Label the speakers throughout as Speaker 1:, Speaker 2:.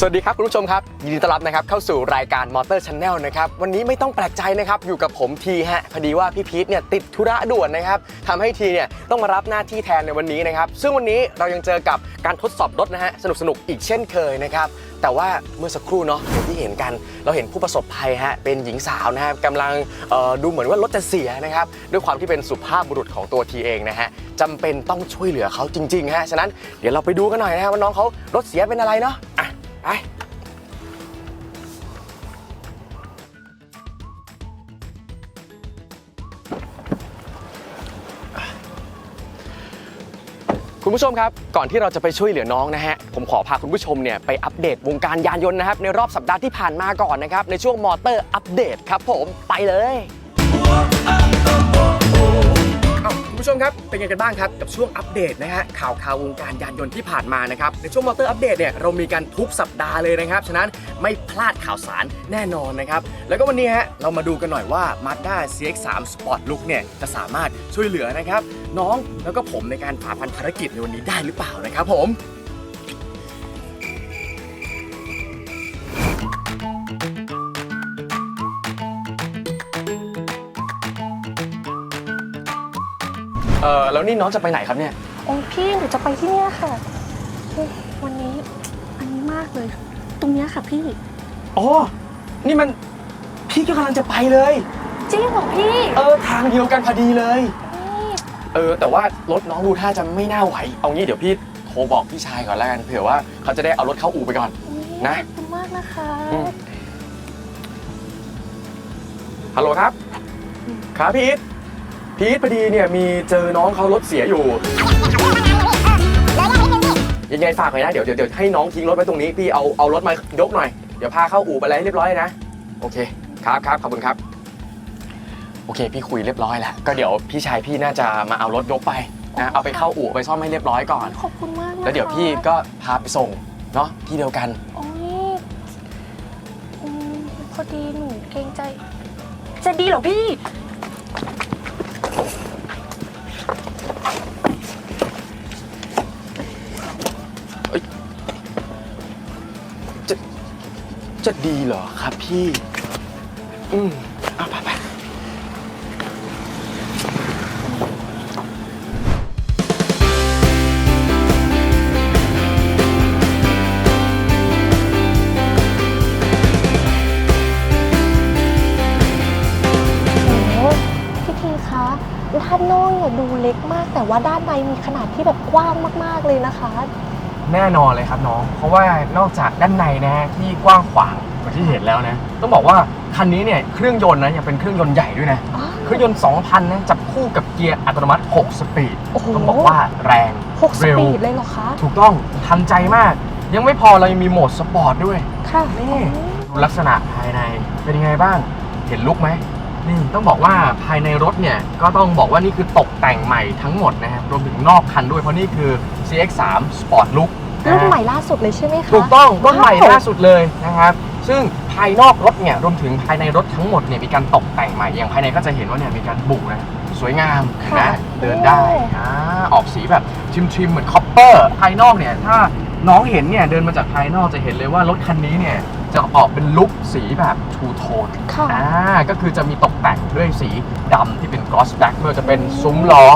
Speaker 1: สวัสดีครับคุณผู้ชมครับ ยินดีต้อนรับนะครับเข้าสู่รายการมอเตอร์ช n แนลนะครับวันนี้ไม่ต้องแปลกใจนะครับอยู่กับผมทีฮะพอดีว่าพี่พีทเนี่ยติดธุระด่วนนะครับทำให้ทีเนี่ยต้องมารับหน้าที่แทนในวันนี้นะครับซึ่งวันนี้เรายังเจอกับการทดสอบรถนะฮะสนุกสนุกๆอีกเช่นเคยนะครับแต่ว่าเมื่อสักครู่เนาะอย่างที่เห็นกันเราเห็นผู้ประสบภัยฮะเป็นหญิงสาวนะครับกำลังเอ่อดูเหมือนว่ารถจะเสียนะครับด้วยความที่เป็นสุภาพบุรุษของตัวทีเองนะฮะจำเป็นต้องช่วยเหลือเขาจริงๆฮะฉะนั้นเดี๋ยวเราไปดูกันหน่อยนะฮะว่าน้องเขารถเสียเป็นอะไรเนาะอะ ไปคุณผู้ชมครับ ก่อนที่เราจะไปช่วยเหลือน้องนะฮะ ผมขอพาคุณผู้ชมเนี่ยไปอัปเดตวงการยานยนต์นะครับ ในรอบสัปดาห์ที่ผ่านมาก่อนนะครับ ในช่วงมอเตอร์อัปเดตครับผมไปเลย คุณผู้ชมครับเป็นไงกันบ้างครับกับช่วงอัปเดตนะฮะข่าวข่าววงการยานยนต์ที่ผ่านมานะครับในช่วงมอเตอร์อัปเดตเนี่ยเรามีกันทุกสัปดาห์เลยนะครับฉะนั้นไม่พลาดข่าวสารแน่นอนนะครับแล้วก็วันนี้ฮะเรามาดูกันหน่อยว่า Mazda CX-3 Sport Look เนี่ยจะสามารถช่วยเหลือนะครับน้องแล้วก็ผมในการฝ่าพันภารกิจในวันนี้ได้หรือเปล่านะครับผม แล้วนี่น้องจะไปไหนครับเนี่ย
Speaker 2: โอ้ยพี่หนูจะไปที่เนี่ยค่ะเฮ้ยวันนี้อันนี้มากเลย ตรงเนี้ยค่ะพี่
Speaker 1: อ๋อ นี่มันพี่ก็กำลังจะไปเลย
Speaker 2: จริงเหรอพี่
Speaker 1: เออทางเดียวกันพอดีเลย
Speaker 2: นี่
Speaker 1: เออ แต่ว่ารถน้องดูท่าจะไม่น่าไหว เอางี้เดี๋ยวพี่โทรบอกพี่ชายก่อนแล้วกันเผื่อว่าเขาจะได้เอารถเข้าอู่ไปก่อน
Speaker 2: อุ๊ย
Speaker 1: นะ
Speaker 2: ขอบคุณมากนะคะ
Speaker 1: อืม ฮัลโหลครับ ครับพีท พีทพอดีเนี่ยมีเจอน้องเขารถเสียอยู่ ยังไงฝากหน่อยนะเดี๋ยวเดี๋ยวเดี๋ยวให้น้องทิ้งรถไว้ตรงนี้พี่เอาเอารถมายกหน่อย เดี๋ยวพาเข้าอู่ไปอะไรให้เรียบร้อยเลยนะ โอเคครับครับขอบคุณครับ โอเค พี่คุยเรียบร้อยแล้วก็เดี๋ยวพี่ชายพี่น่าจะมาเอารถยกไปนะเอาไปเข้าอู่ไปซ่อมให้เรียบร้อยก่อน
Speaker 2: ขอบคุณมากนะคะ
Speaker 1: แล้วเดี๋ยวพี่ก็พาไปส่งเนาะที่เดียวกัน
Speaker 2: โอ้ยอืมพอดีหนูเกรงใจ จะดีเหรอพี่
Speaker 1: ดีเหรอครับพี่ อืมเอาไปไป
Speaker 2: โอ้พี่ทีคะด้านนอกเนี่ยดูเล็กมาก แต่ว่าด้านในมีขนาดที่แบบกว้างมากๆเลยนะคะ
Speaker 3: แน่นอนเลยครับน้อง เพราะว่านอกจากด้านในนะฮะที่กว้างขวาง เหมือนที่เห็นแล้วนะ ต้องบอกว่าคันนี้เนี่ยเครื่องยนต์นะยังเป็นเครื่องยนต์ใหญ่ด้วยนะ
Speaker 2: อ๋อ
Speaker 3: เครื่องยนต์ 2,000 นะ จับคู่กับเกียร์อัตโนมัติ 6 สปีด
Speaker 2: โอ้โห
Speaker 3: ต้องบอกว่าแรง
Speaker 2: หกส
Speaker 3: เร็ว
Speaker 2: ปีดเลยเหรอคะ
Speaker 3: ถูกต้องทันใจมาก ยังไม่พอเรายังมีโหมดสปอร์ตด้วย
Speaker 2: ค่ะ
Speaker 3: นี่ดูลักษณะภายในเป็นยังไงบ้าง เห็นลุกไหมนี่ต้องบอกว่าภายในรถเนี่ย ก็ต้องบอกว่านี่คือตกแต่งใหม่ทั้งหมดนะครับ รวมถึงนอกคันด้วย เพราะนี่คือ CX3 Sport Look นะ
Speaker 2: รุ่น
Speaker 3: ฮะ
Speaker 2: ใหม่ล่าสุดเลยใช่ไหมคะ
Speaker 3: ถูกต้องรุ่นใหม่
Speaker 2: ว้าว
Speaker 3: ล่าสุดเลยนะครับ ซึ่งภายนอกรถเนี่ยรวมถึงภายในรถทั้งหมดเนี่ยมีการตกแต่งใหม่อย่างภายในก็จะเห็นว่าเนี่ยมีการบุนะสวยงามเห็นไหมเดินได้อ่าออกสีแบบชิมชิมๆเหมือนคอปเปอร์ภายนอกเนี่ยถ้าน้องเห็นเนี่ยเดินมาจากภายนอกจะเห็นเลยว่ารถคันนี้เนี่ยจะออกเป็นลุคสีแบบทูโทน
Speaker 2: ค่ะ
Speaker 3: อ่าก็คือจะมีตกแต่งด้วยสีดำที่เป็น gloss black ไม่ว่าจะเป็นซุ้มล้อ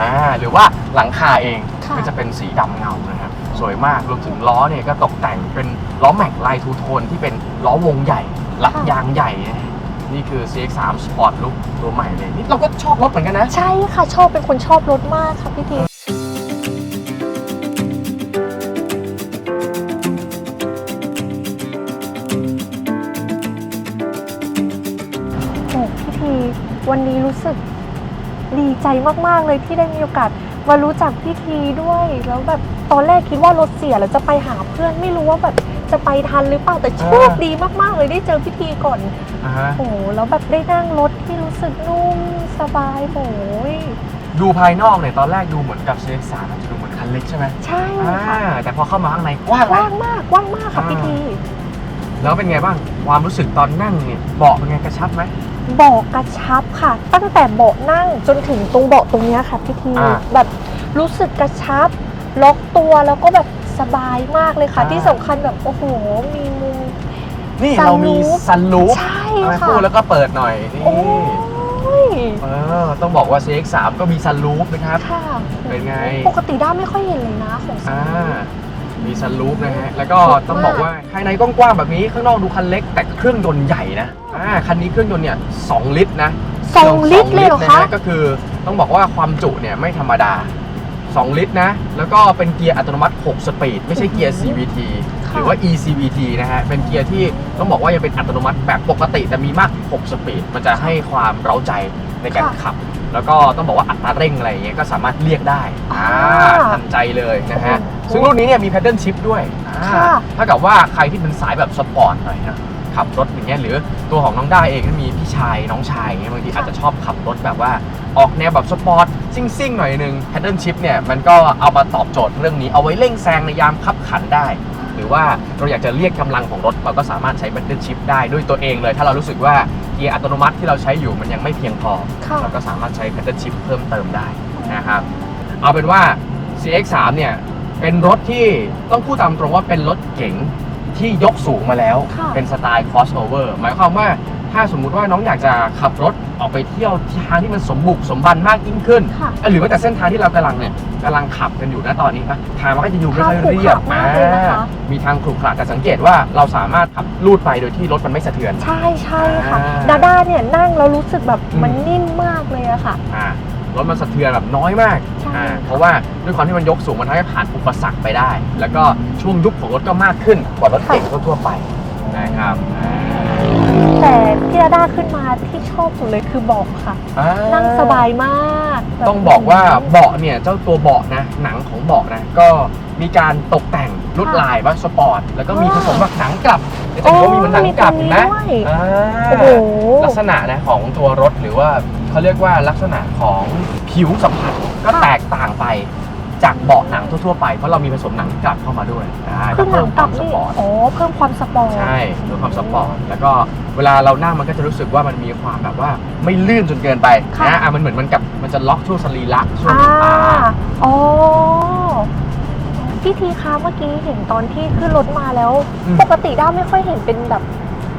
Speaker 3: อ่าหรือว่าหลังคาเอง
Speaker 2: ค่ะ
Speaker 3: ก็จะเป็นสีดำเงานะครับ สวยมาก รวมถึงล้อเนี่ยก็ตกแต่งเป็นล้อแม็กลายทูโทนที่เป็นล้อวงใหญ่ลักยางใหญ่นะนี่คือ CX3 Sport Look ตัวใหม่เลย นี่เราก็ชอบรถเหมือนกันนะ
Speaker 2: ใช่ค่ะ ชอบเป็นคนชอบรถมากค่ะพี่ทีโอ้พี่ทีวันนี้รู้สึกดีใจมาก ๆ เลยที่ได้มีโอกาสมารู้จักพี่ทีด้วยแล้วแบบ ตอนแรกคิดว่ารถเสียแล้วจะไปหาเพื่อนไม่รู้ว่าแบบจะไปทันหรือเปล่าแต่โชคดีมากๆเลยได้เจอพี่ทีก่อน
Speaker 3: อ่าฮะ
Speaker 2: โอ้โหแล้วแบบได้นั่งรถที่รู้สึกนุ่มสบายโอ้ย
Speaker 3: ดูภายนอกเนี่ยตอนแรกดูเหมือนกับ CX3 อาจจะดูเหมือนคันเล็กใช่ไหม
Speaker 2: ใช่
Speaker 3: อ่า
Speaker 2: ค่ะ
Speaker 3: แต่พอเข้ามาข้างในกว้าง
Speaker 2: ก
Speaker 3: นะ
Speaker 2: ว้างมากกว้างมากค่ะ
Speaker 3: อ่า
Speaker 2: พี่ที
Speaker 3: แล้วเป็นไงบ้างความรู้สึกตอนนั่งเนี่ยเบาะเป็นไงกระชับไหม
Speaker 2: เบาะกระชับค่ะ ตั้งแต่เบาะนั่งจนถึงตรงเบาะตรงเนี้ยค่ะพี่ที
Speaker 3: อ่า
Speaker 2: แบบรู้สึกกระชับ ล็อกตัวแล้วก็แบบสบายมากเลยค่ะ
Speaker 3: ใช่
Speaker 2: ที่สำคัญแบบโอ้โหมีมุม
Speaker 3: นี่
Speaker 2: ซัน
Speaker 3: เรามี
Speaker 2: รูฟ
Speaker 3: ซันรูฟ
Speaker 2: ใช่
Speaker 3: มา
Speaker 2: ค่ะ
Speaker 3: พูดแล้วก็เปิดหน่อยนี่
Speaker 2: โอ้ย
Speaker 3: เออต้องบอกว่า CX3 ก็มีซันรูฟนะครับ
Speaker 2: ค่ะ
Speaker 3: เป็นไง
Speaker 2: ปกติด้าไม่ค่อยเห็นเลยนะของซั
Speaker 3: อ่า
Speaker 2: นรูฟ
Speaker 3: มีซันรูฟนะฮะ แล้วก็
Speaker 2: สวยมาก
Speaker 3: ต้องบอกว่าภายในกว้างๆแบบนี้ข้างนอกดูคันเล็กแต่เครื่องยนต์ใหญ่นะอ่าคันนี้เครื่องยนต์เนี่ย2ลิตรนะ
Speaker 2: สองลิตรเลยเหรอ
Speaker 3: สง
Speaker 2: คะ
Speaker 3: นะก็คือต้องบอกว่าความจุเนี่ยไม่ธรรมดา 2 ลิตรนะ แล้วก็เป็นเกียร์อัตโนมัติ 6 สปีด ไม่ใช่เกียร์ CVT
Speaker 2: ค่ะ
Speaker 3: หรือว่า eCVT นะฮะ เป็นเกียร์ที่ต้องบอกว่ายังเป็นอัตโนมัติแบบปกติ แต่มีมากถึง6สปีด มันจะให้ความเร้าใจในการขับ แล้วก็ต้องบอกว่าอัตราเร่งอะไรอย่างเงี้ยก็สามารถเรียกได้อ่าทันใจเลยนะฮะ
Speaker 2: โอ้โห
Speaker 3: ซึ่งรุ่นนี้เนี่ยมี paddle shift ด้วยอ่า
Speaker 2: ค่ะ
Speaker 3: ถ้ากับว่าใครที่เป็นสายแบบสปอร์ตหน่อยนะ ขับรถอย่างเงี้ยหรือตัวของน้องด้าเองก็มีพี่ชายน้องชายอย่างเงี้ยบางทีอาจจะชอบขับรถแบบว่าออกแนวแบบสปอร์ตซิ่งๆหน่อยนึง paddle shift เนี่ยมันก็เอามาตอบโจทย์เรื่องนี้เอาไว้เร่งแซงในยามขับขันได้ หรือว่าเราอยากจะเรียกกำลังของรถเราก็สามารถใช้ paddle shift ได้ด้วยตัวเองเลย ถ้าเรารู้สึกว่าเกียร์อัตโนมัติที่เราใช้อยู่มันยังไม่เพียงพอ
Speaker 2: ค่ะ
Speaker 3: เราก็สามารถใช้ paddle shift เพิ่มเติมได้นะครับเอาเป็นว่า CX3 เนี่ยเป็นรถที่ต้องพูดตามตรงว่าเป็นรถเก๋ง ที่ยกสูงมาแล้ว
Speaker 2: ค่ะ
Speaker 3: เป็นสไตล์ crossover หมายความว่าถ้าสมมุติว่าน้องอยากจะขับรถออกไปเที่ยวที่ทางที่มันสมบุกสมบันมากยิ่งขึ้น
Speaker 2: ค่ะ
Speaker 3: หรือว่าแต่เส้นทางที่เรากำลังเนี่ยกำลังขับกันอยู่นะตอนนี้นะทางมันก็จะอยู่ไม่ค่อย
Speaker 2: ทางขรุ
Speaker 3: เรียบ
Speaker 2: ขระมากเลยนะคะ
Speaker 3: อ่ามีทางขรุขระแต่สังเกตว่าเราสามารถขับลูดไปโดยที่รถมันไม่สะเทือน
Speaker 2: ใช่ใช่ค่ะ
Speaker 3: อ่า
Speaker 2: ดาด้าเนี่ยนั่งแล้วรู้สึกแบบ
Speaker 3: อืม
Speaker 2: มันนิ่มมากเลยอะค่ะ
Speaker 3: อ่า รถมันสะเทือนแบบน้อยมาก
Speaker 2: ใช่
Speaker 3: อ่าเพราะว่าด้วยความที่มันยกสูงมันทำให้ผ่านอุปสรรคไปได้ แล้วก็ช่วงยุบของรถก็มากขึ้นกว่ารถเก๋งทั่วๆไปนะครับ
Speaker 2: แต่ที่ดาด้าขึ้นมาที่ชอบสุดเลยคือเบาะค่ะ
Speaker 3: อ่า
Speaker 2: นั่งสบายมากแบบ
Speaker 3: ต้องบอกว่าเบาะเนี่ยเจ้าตัวเบาะนะหนังของเบาะนะก็มีการตกแต่งลวดลายว่าสปอร์ต แล้วก็มีผสมกับหนังกลับเดี๋ยวจะดูว่ามีมันหนังกลับเห็นไหม
Speaker 2: ด้วย
Speaker 3: อ่า
Speaker 2: โอ้โห
Speaker 3: ลักษณะนะของตัวรถหรือว่า เขาเรียกว่าลักษณะของผิวสัมผัสก็
Speaker 2: ค่ะ
Speaker 3: แตกต่างไปจากเบาะหนังทั่วๆไป เพราะเรามีผสมหนังกลับเข้ามาด้วยอ่า
Speaker 2: คือหนั
Speaker 3: เพิ่
Speaker 2: ง
Speaker 3: มค
Speaker 2: กลั
Speaker 3: วา
Speaker 2: บ
Speaker 3: มส
Speaker 2: นี่
Speaker 3: ปอร์ต
Speaker 2: อ๋อเพิ่มความสปอร์ต
Speaker 3: ใช่เพิ่มความสปอร์ต แล้วก็เวลาเรานั่งมันก็จะรู้สึกว่ามันมีความแบบว่าไม่ลื่นจนเกินไปนะอะมันเหมือนมันกับมันจะล็อกช่วงสรีระช่วง
Speaker 2: อ่า
Speaker 3: อ่า
Speaker 2: อ๋อพี่ทีคะเมื่อกี้เห็นตอนที่ขึ้นรถมาแล้ว
Speaker 3: อืม
Speaker 2: ปกติด้าไม่ค่อยเห็นเป็นแบบ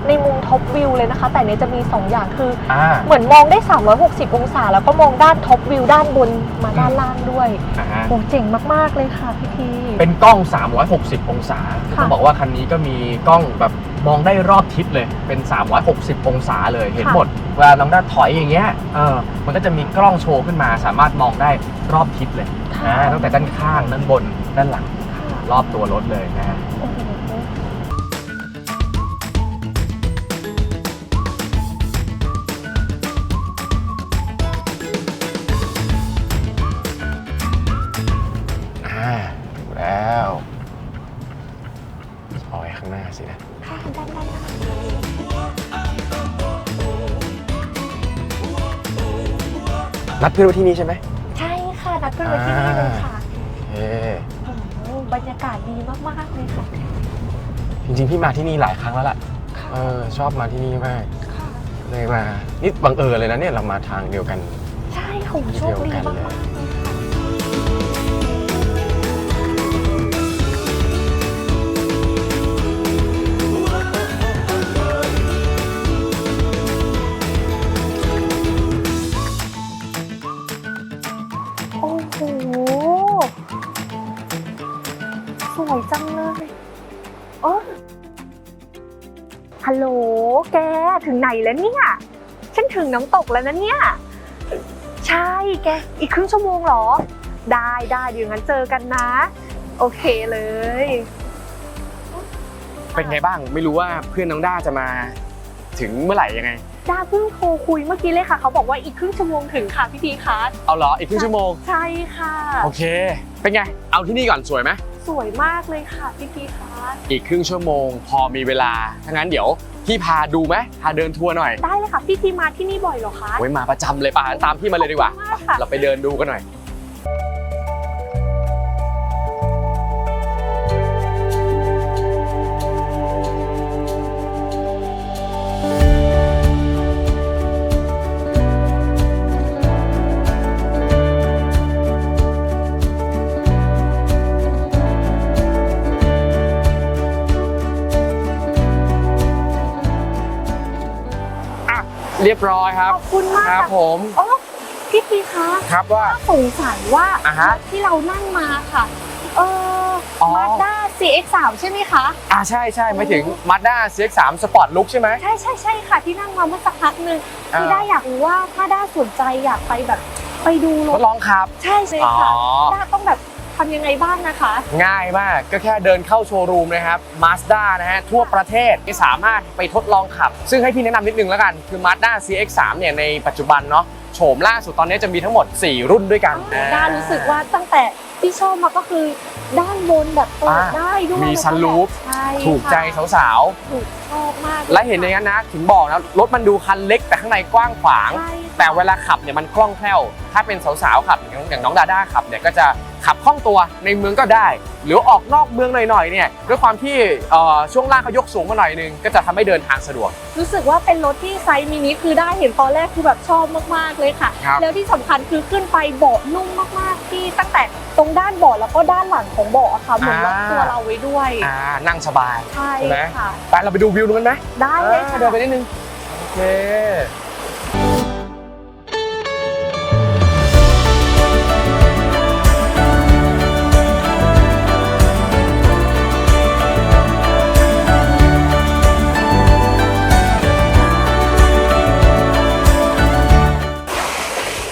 Speaker 2: ในมุมท็อปวิวเลยนะคะ แต่เนี้ยจะมี 2 อย่างคือ
Speaker 3: อ่า
Speaker 2: เหมือนมองได้ 360 องศา แล้วก็มองด้านท็อปวิวด้านบนมาด้านล่างด้วย
Speaker 3: อ่าฮะ
Speaker 2: โอ้เจ๋งมาก ๆ เลยค่ะพี่ที
Speaker 3: เป็นกล้อง 360 องศา
Speaker 2: ค่ะ
Speaker 3: ต้องบอกว่าคันนี้ก็มีกล้องแบบมองได้รอบทิศเลย เป็น 360 องศาเลย เห็นหมด เวลาน้องด้าถอยอย่างเงี้ย เออ มันก็จะมีกล้องโชว์ขึ้นมา สามารถมองได้รอบทิศเลย
Speaker 2: ค่ะ
Speaker 3: อ่าตั้งแต่ด้านข้าง ด้านบน ด้านหลัง
Speaker 2: ค่ะ
Speaker 3: รอบตัวรถเลยนะฮะ
Speaker 2: โอ้โห
Speaker 3: นั
Speaker 2: ด
Speaker 1: เพื่อนไว้ที่นี่ใช่ไหม
Speaker 2: ใช่ค่ะนัดกันไว้ที่นี่เลยค่ะ
Speaker 3: เอ๊ะ
Speaker 2: โอ้โหบรรยากาศดีมากๆเลยค่ะ
Speaker 1: จริงๆ พี่มาที่นี่หลายครั้งแล้วล่ะ
Speaker 2: ค่ะ
Speaker 1: เออชอบมาที่นี่มาก
Speaker 2: ค่ะ
Speaker 1: เลยมา นี่บังเอิญเลยนะเนี่ยเรามาทางเดียวกัน
Speaker 2: ใช่โหโชคดีมากๆ ถึงไหนแล้วเนี่ย ฉันถึงน้ำตกแล้วนะเนี่ย ใช่แก อีกครึ่งชั่วโมงเหรอ ได้ได้เดี๋ยวงั้นเจอกันนะ โอเคเลย
Speaker 1: เป็นไงบ้างไม่รู้ว่าเพื่อนน้องด้าจะมาถึงเมื่อไหร่ยังไง
Speaker 2: ดาเพิ่งโทรคุยเมื่อกี้เลยค่ะ เขาบอกว่าอีกครึ่งชั่วโมงถึงค่ะพี่พีคัส
Speaker 1: เอาเหรออีกครึ่งชั่วโมง
Speaker 2: ใช่ค่ะ
Speaker 1: โอเค เป็นไง เอาที่นี่ก่อนสวยไหม
Speaker 2: สวยมากเลยค่ะพี่พีคัส
Speaker 1: อีกครึ่งชั่วโมง พอมีเวลาถ้างั้นเดี๋ยว พี่พาดูไหมพาเดินทัวร์หน่อย
Speaker 2: ได้เลยค่ะพี่ทีมาที่นี่บ่อยเหรอคะ
Speaker 1: ไว้มาประจำเลยป่ะตามพี่มาเลยดีกว่า
Speaker 2: ขอบคุณมากค่ะ
Speaker 1: เราไปเดินดูกันหน่อย
Speaker 3: เรียบร้อยครับ
Speaker 2: ขอบคุณมาก
Speaker 3: ครับ
Speaker 2: ค่ะ
Speaker 3: ผม
Speaker 2: อ๋อพี่ทีคะ
Speaker 3: ครับว่า
Speaker 2: สงสัยว่า
Speaker 3: อ่าฮะ
Speaker 2: ที่เรานั่งมาค่ะ เออ
Speaker 3: อ๋อ
Speaker 2: มาด้า CX3 ใช่ไหมคะ
Speaker 3: อ่าใช่ใช่ไม่ถึง Mazda CX-3 Sport Look ใช่ไหม
Speaker 2: ใช่ใช่ใช่ค่ะ ที่นั่งมาเมื่อสักพักหนึ่ง
Speaker 3: อ่า
Speaker 2: คือได้าอยากรู้ว่าถ้าด้าสนใจอยากไปแบบ ไปดูร
Speaker 3: ท
Speaker 2: ถ
Speaker 3: ดลองขับ
Speaker 2: ใช่เลยค่ะ
Speaker 3: อ๋อ
Speaker 2: ด้าต้องแบบ ทำยังไงบ้างนะคะ
Speaker 3: ง่ายมากก็แค่เดินเข้าโชว์รูมนะครับ Mazda นะฮะทั่วประเทศที่สามารถไปทดลองขับ ซึ่งให้พี่แนะนำนิดนึงแล้วกัน คือ Mazda CX-3 เนี่ยในปัจจุบันเนาะโฉมล่าสุดตอนนี้จะมีทั้งหมด 4 รุ่นด้วยกัน
Speaker 2: ด้ารู้สึกว่าตั้งแต่ที่ชอบมาก็คือด้านบนแบบเปิด
Speaker 3: อ่า
Speaker 2: ได้ด้วย
Speaker 3: มี
Speaker 2: แล้วก็
Speaker 3: ซันรูฟ
Speaker 2: แบบใช่
Speaker 3: ถูกใจ
Speaker 2: ค่ะ
Speaker 3: สาว
Speaker 2: ถูกชอบมาก
Speaker 3: ๆและเห็นอย่างนั้นนะถึงบอกนะรถมันดูคันเล็กแต่ข้างในกว้างขวาง
Speaker 2: ใช่ค่ะ
Speaker 3: แต่เวลาขับเนี่ยมันคล่องแคล่ว ถ้าเป็นสาวๆขับอย่างอย่างน้องดาด้าขับเนี่ยก็จะ ขับคล่องตัวในเมืองก็ได้ หรือออกนอกเมืองหน่อยๆเนี่ยด้วยความที่เอ่อช่วงล่างเขายกสูงมาหน่อยนึงก็จะทำให้เดินทางสะดวก
Speaker 2: รู้สึกว่าเป็นรถที่ไซส์มินิคือได้เห็นตอนแรกคือแบบชอบมากๆเลยค่ะ
Speaker 3: ครับ
Speaker 2: แล้วที่สำคัญคือขึ้นไปเบาะนุ่มมากๆที่ตั้งแต่ตรงด้านเบาะแล้วก็ด้านหลังของเบาะอะค่ะเหมือนล็อกตัวเราไว้ด้วย
Speaker 3: อ่านั่งสบาย
Speaker 2: ใช่
Speaker 3: ใช่ไหม
Speaker 2: ค่ะ
Speaker 3: ไปเราไปดูวิวตรงนั้นไหม
Speaker 2: ได้เลย
Speaker 3: อ่า
Speaker 2: ค่ะ
Speaker 3: เดินไปนิดนึงโอเค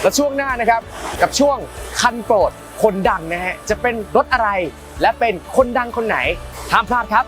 Speaker 3: และช่วงหน้านะครับกับช่วงคันโปรดคนดังนะฮะจะเป็นรถอะไรและเป็นคนดังคนไหนห้ามพลาดครับ